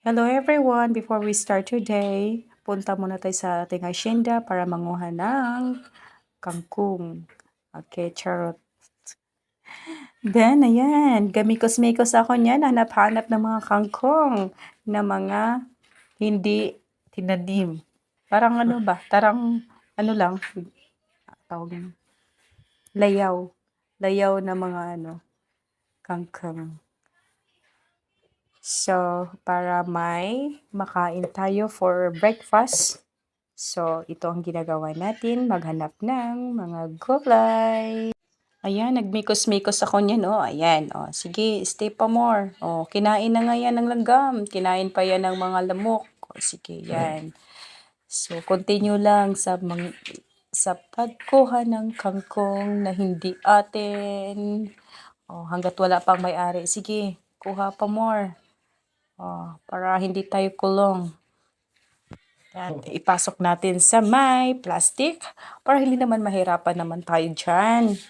Hello everyone! Before we start today, punta muna tayo sa ating hacienda para manguha ng kangkong. Okay, charot. Then, ayan, gamikos-mikos ako niyan, hanap-hanap ng mga kangkong na mga hindi tinanim. Parang ano ba? Tarang, ano lang, tawag layaw. Layaw na mga ano, kangkong. So, para may makain tayo for breakfast. So, ito ang ginagawa natin, maghanap ng mga gulay. Ayan, nagmikos-mikos ako niyan, oh. Ayan, oh. Sige, stay pa more. Oh, kinain na nga yan ng langgam. Kinain pa yan ng mga lamok. Oh, sige, yan. So, continue lang sa mga sa pagkuha ng kangkong na hindi atin. Oh, hanggat wala pang may-ari. Sige, kuha pa more. Oh, para hindi tayo kulong. At ipasok natin sa may plastic para hindi naman mahirapan naman tayo dyan.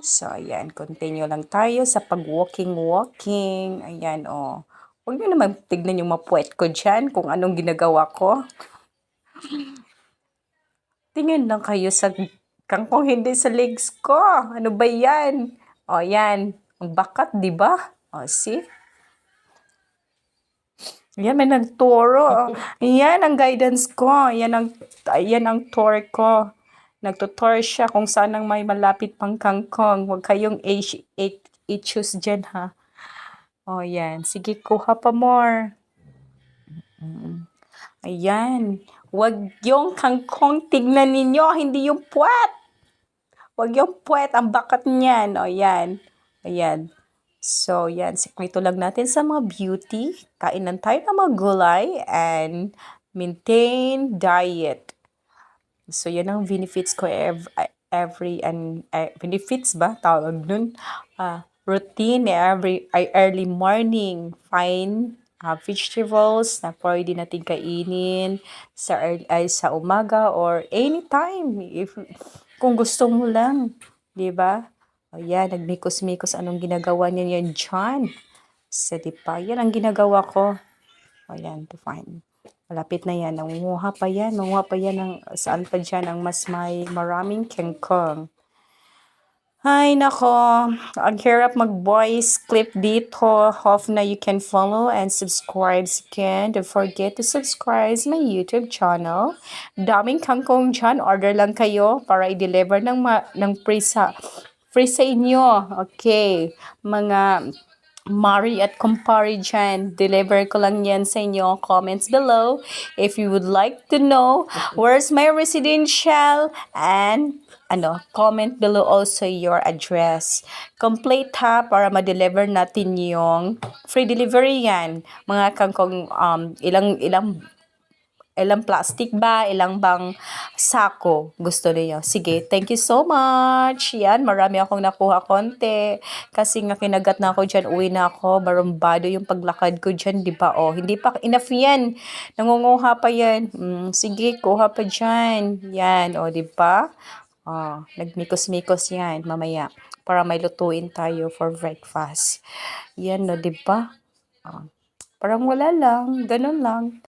So, ayan, continue lang tayo sa pag-walking-walking. Ayan, oh. Huwag nyo naman tignan yung mapuwet ko dyan kung anong ginagawa ko. Tingin lang kayo sa kangkong hindi sa legs ko. Ano ba yan? O, yan. Ang bakat, di ba? O, see? Yan, may nagturo. Yan ang guidance ko. Yan ang, yan ang tour ko. Nagtutour siya kung saan ang may malapit pang kangkong. Huwag kayong i-choose dyan, ha? O, yan. Sige, kuha pa more. Ayan. Huwag yung kangkong tignan ninyo, hindi yung puwet. Huwag yung puwet, ang bakat niyan. O, yan. Ayan. So, yan. Sikreto lang natin sa mga beauty. Kainan tayo ng mga gulay and maintain diet. So, yan ang benefits ko every, every and uh, benefits ba? Tawag nun. Uh, routine every early morning. Fine uh, vegetables na pwede natin kainin sa early, ay, sa umaga or anytime if kung gusto mo lang, 'di ba? O yan, nagmikos-mikos anong ginagawa niya yan dyan. Sa di pa, yan ang ginagawa ko. O yan, to find. Malapit na yan. Nangunguha pa yan. Nangunguha pa yan ng, saan pa dyan ang mas may maraming kengkong. Ay, nako. Ang hirap mag-voice clip dito. Hope na you can follow and subscribe again. Don't forget to subscribe my YouTube channel. Daming kangkong dyan. Order lang kayo para i-deliver ng, ma- ng sa, free sa inyo. Okay. Mga Mari at kumpari dyan, deliver ko lang yan sa inyo. Comments below if you would like to know where's my residential and ano, comment below also your address. Complete ha para ma-deliver natin yung free delivery yan. Mga kangkong um, ilang ilang ilang plastic ba, ilang bang sako gusto niyo. Sige, thank you so much. Yan, marami akong nakuha konti. Kasi nga kinagat na ako dyan, uwi na ako, barumbado yung paglakad ko dyan, di ba? Oh, hindi pa enough yan. Nangunguha pa yan. Mm, sige, kuha pa dyan. Yan, oh, di ba? Oh, nagmikos-mikos yan mamaya para may lutuin tayo for breakfast. Yan, no, di ba? Oh, parang wala lang, ganun lang.